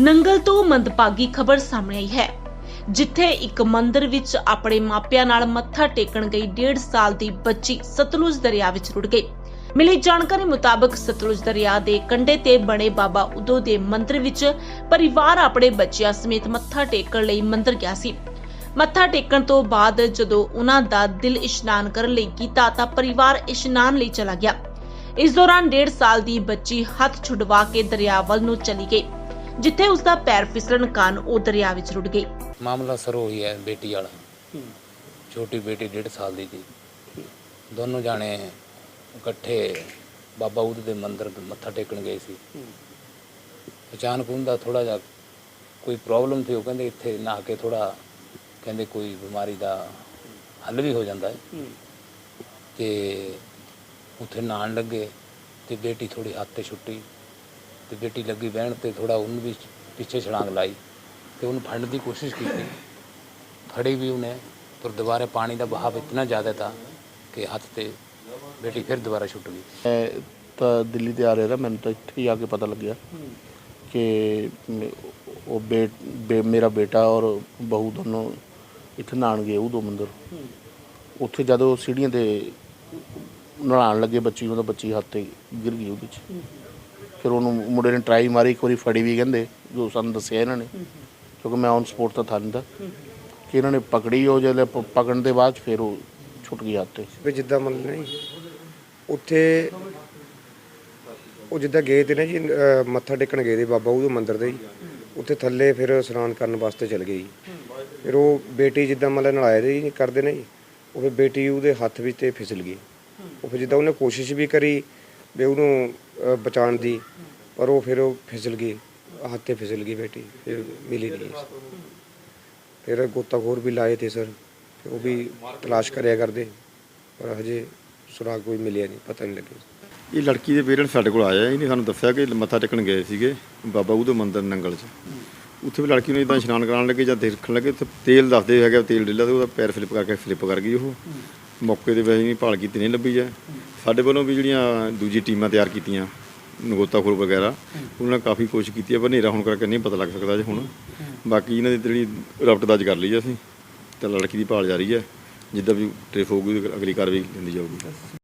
ਨੰਗਲ ਤੋਂ ਮੰਦਭਾਗੀ ਖਬਰ ਸਾਹਮਣੇ ਆਈ ਹੈ, ਜਿੱਥੇ ਇੱਕ ਮੰਦਿਰ ਵਿੱਚ ਆਪਣੇ ਮਾਪਿਆਂ ਨਾਲ ਮੱਥਾ ਟੇਕਣ ਗਈ 1.5 ਸਾਲ ਦੀ ਬੱਚੀ ਸਤਲੁਜ ਦਰਿਆ ਵਿੱਚ ਰੁੜ ਗਈ। ਮਿਲੀ ਜਾਣਕਾਰੀ ਮੁਤਾਬਕ ਸਤਲੁਜ ਦਰਿਆ ਦੇ ਕੰਢੇ ਤੇ ਬਣੇ ਬਾਬਾ ਉਦੋ ਦੇ ਮੰਦਿਰ ਵਿੱਚ ਪਰਿਵਾਰ ਆਪਣੇ ਬੱਚਿਆਂ ਸਮੇਤ ਮੱਥਾ ਟੇਕਣ ਲਈ ਮੰਦਿਰ ਗਿਆ ਸੀ। ਮੱਥਾ ਟੇਕਣ ਤੋਂ ਬਾਅਦ ਜਦੋਂ ਉਹਨਾਂ ਦਾ ਦਿਲ ਇਸ਼ਨਾਨ ਕਰਨ ਲਈ ਕੀਤਾ ਤਾਂ ਪਰਿਵਾਰ ਇਸ਼ਨਾਨ ਲਈ ਚਲਾ ਗਿਆ। ਇਸ ਦੌਰਾਨ 1.5 ਸਾਲ ਦੀ ਬੱਚੀ ਹੱਥ ਛੁਡਵਾ ਕੇ ਦਰਿਆ ਵੱਲ ਨੂੰ ਚਲੀ ਗਈ। ਜਿੱਥੇ ਉਸ ਦਾ ਪੈਰ ਫਿਸਲਣ ਕਾਰਨ ਉਹ ਦਰਿਆ ਵਿੱਚ ਰੁੜ ਗਈ। ਮਾਮਲਾ ਸਰ ਉਹੀ ਹੈ ਬੇਟੀ ਵਾਲਾ। ਛੋਟੀ ਬੇਟੀ ਡੇਢ ਸਾਲ ਦੀ ਸੀ। ਦੋਨੋਂ ਜਾਣੇ ਇਕੱਠੇ ਬਾਬਾ ਉਦ ਦੇ ਮੰਦਿਰ ਮੱਥਾ ਟੇਕਣ ਗਏ ਸੀ। ਅਚਾਨਕ ਹੁੰਦਾ ਥੋੜਾ ਜਿਹਾ ਕੋਈ ਪ੍ਰੋਬਲਮ ਸੀ ਉਹ ਕਹਿੰਦੇ ਇੱਥੇ ਨਹਾ ਕੇ ਥੋੜਾ ਕਹਿੰਦੇ ਕੋਈ ਬਿਮਾਰੀ ਦਾ ਹੱਲ ਵੀ ਹੋ ਜਾਂਦਾ ਹੈ। ਤੇ ਉੱਥੇ ਨਹਾਉਣ ਲੱਗੇ ਤੇ ਬੇਟੀ ਥੋੜੀ ਹੱਥ ਤੇ ਛੁੱਟੀ। ਤੇ ਬੇਟੀ ਲੱਗੀ ਬਹਿਣ ਤੇ ਥੋੜਾ ਉਹਨੂੰ ਵੀ ਪਿੱਛੇ ਛਲਾਂਗ ਲਾਈ ਤੇ ਉਹਨੂੰ ਫੜਨ ਦੀ ਕੋਸ਼ਿਸ਼ ਕੀਤੀ। ਫੜੀ ਵੀ ਉਹਨੇ ਪਰ ਦੁਬਾਰਾ ਪਾਣੀ ਦਾ ਬਹਾਵ ਇਤਨਾ ਜ਼ਿਆਦਾ था ਕਿ ਹੱਥ ਤੇ ਬੇਟੀ ਫਿਰ ਦੁਬਾਰਾ ਛੁੱਟ ਗਈ। ਮੈਂ ਤਾਂ ਦਿੱਲੀ ਤੇ ਆ ਰਿਹਾ, ਮੈਨੂੰ ਤਾਂ ਇੱਥੇ ਹੀ ਆ ਕੇ ਪਤਾ ਲੱਗਿਆ ਕਿ ਉਹ ਬੇ, ਬੇ- ਮੇਰਾ ਬੇਟਾ ਔਰ ਬਹੂ ਦੋਨੋਂ ਇੱਥੇ ਨਹਾਉਣ ਗਏ, ਉਹ ਦੋ ਮੰਦਰ। ਉੱਥੇ ਜਦੋਂ ਸੀੜੀਆਂ ਤੇ ਨਹਾਉਣ ਲੱਗੇ ਬੱਚੀ ਨੂੰ ਤਾਂ ਬੱਚੀ ਹੱਥ ਤੇ ਗਿਰ ਗਈ ਉਹਦੇ ਚ ਫਿਰ ਉਹਨੂੰ ਮੁੰਡੇ ਨੇ ਟਰਾਈ ਮਾਰੀ ਇੱਕ ਵਾਰੀ ਫੜੀ ਵੀ ਕਹਿੰਦੇ ਜੋ ਸਾਨੂੰ ਦੱਸਿਆ ਇਹਨਾਂ ਨੇ। ਕਿਉਂਕਿ ਮੈਂ ਔਨ ਸਪੋਰਟ ਤਾਂ ਥਾ ਨਹੀਂ ਤਾ ਕਿ ਇਹਨਾਂ ਨੇ ਪਕੜੀ ਉਹ ਜਦੋਂ ਪ- ਪਕੜਨ ਦੇ ਬਾਅਦ ਫਿਰ ਉਹ ਛੁੱਟ ਗਈ ਹੱਥ ਤੇ। ਵੀ ਜਿੱਦਾਂ ਮੰਨ ਨਹੀਂ ਉੱਥੇ ਉਹ ਜਿੱਦਾਂ ਗਏ ਤੇ ਨਾ ਜੀ ਅਹ ਮੱਥਾ ਟੇਕਣ ਗਏ ਤੇ ਬਾਬਾ ਉਹ ਮੰਦਿਰ ਦੇ ਜੀ। ਉੱਥੇ ਥੱਲੇ ਫਿਰ ਇਸ਼ਨਾਨ ਕਰਨ ਵਾਸਤੇ ਚਲ ਗਏ ਜੀ। ਫਿਰ ਉਹ ਬੇਟੀ ਜਿੱਦਾਂ ਮਤਲਬ ਨਲਾਏ ਦੇ ਜੀ ਕਰਦੇ ਨੇ ਜੀ ਉਹ ਫਿਰ ਬੇਟੀ ਉਹਦੇ ਹੱਥ ਵਿੱਚ ਤੇ ਫਿਸਲ ਗਈ। ਉਹ ਫਿਰ ਜਿੱਦਾਂ ਉਹਨੇ ਕੋਸ਼ਿਸ਼ ਵੀ ਕਰੀ ਵੀ ਉਹਨੂੰ ਬਚਾਉਣ ਦੀ, ਪਰ ਉਹ ਫਿਰ ਉਹ ਫਿਸਲ ਗਈ, ਹੱਥ ਤੇ ਫਿਸਲ ਗਈ ਬੇਟੀ, ਫਿਰ ਮਿਲੀ ਨਹੀਂ ਫਿਰ ਗੋਤਾਖੋਰ ਵੀ ਲਾਏ ਤੇ ਸਰ ਉਹ ਵੀ ਤਲਾਸ਼ ਕਰਿਆ ਕਰਦੇ, ਪਰ ਹਜੇ ਸੁਰਾਗ ਕੋਈ ਮਿਲਿਆ ਨਹੀਂ, ਪਤਾ ਨਹੀਂ ਲੱਗਿਆ। ਇਹ ਲੜਕੀ ਦੇ ਪੇਰੈਂਟ ਸਾਡੇ ਕੋਲ ਆਇਆ ਇਹਨੇ ਸਾਨੂੰ ਦੱਸਿਆ ਕਿ ਮੱਥਾ ਟੇਕਣ ਗਏ ਸੀਗੇ, ਬਾਬਾ ਉਹਦੇ ਮੰਦਿਰ ਨੰਗਲ 'ਚ। ਉੱਥੇ ਵੀ ਲੜਕੀ ਨੂੰ ਇਦਾਂ ਇਸ਼ਨਾਨ ਕਰਾਉਣ ਲੱਗੇ ਜਾਂ ਦੇਖਣ ਲੱਗੇ, ਉੱਥੇ ਤੇਲ ਦੱਸਦੇ ਹੈਗੇ, ਤੇਲ ਡਿੱਲਾ ਤੇ ਉਹਦਾ ਪੈਰ ਫਲਿੱਪ ਕਰਕੇ ਫਲਿੱਪ ਕਰ ਗਈ ਉਹ। ਮੌਕੇ ਤੇ ਵੈਸੇ ਨਹੀਂ ਭਾਲ ਕੀਤੀ ਨਹੀਂ ਲੱਭੀ ਜਾ ਸਾਡੇ ਵੱਲੋਂ ਵੀ ਜਿਹੜੀਆਂ ਦੂਜੀ ਟੀਮਾਂ ਤਿਆਰ ਕੀਤੀਆਂ ਨਗੋਤਾਖੋਰ ਵਗੈਰਾ ਉਹਨਾਂ ਨੇ ਕਾਫੀ ਕੋਸ਼ਿਸ਼ ਕੀਤੀ ਹੈ ਪਰ ਹਨੇਰਾ ਹੋਣ ਕਰਕੇ ਨਹੀਂ ਪਤਾ ਲੱਗ ਸਕਦਾ ਜੇ ਹੁਣ। ਬਾਕੀ ਇਹਨਾਂ ਦੀ ਜਿਹੜੀ ਰਫਟ ਦਰਜ ਕਰ ਲਈ ਅਸੀਂ ਤੇ ਲੜਕੀ ਦੀ ਭਾਲ ਜਾਰੀ ਹੈ ਜਿੱਦਾਂ ਵੀ ਟ੍ਰੇਸ ਹੋਊਗੀ ਅਗਲੀ ਕਾਰਵਾਈ ਲੈਂਦੀ ਜਾਊਗੀ।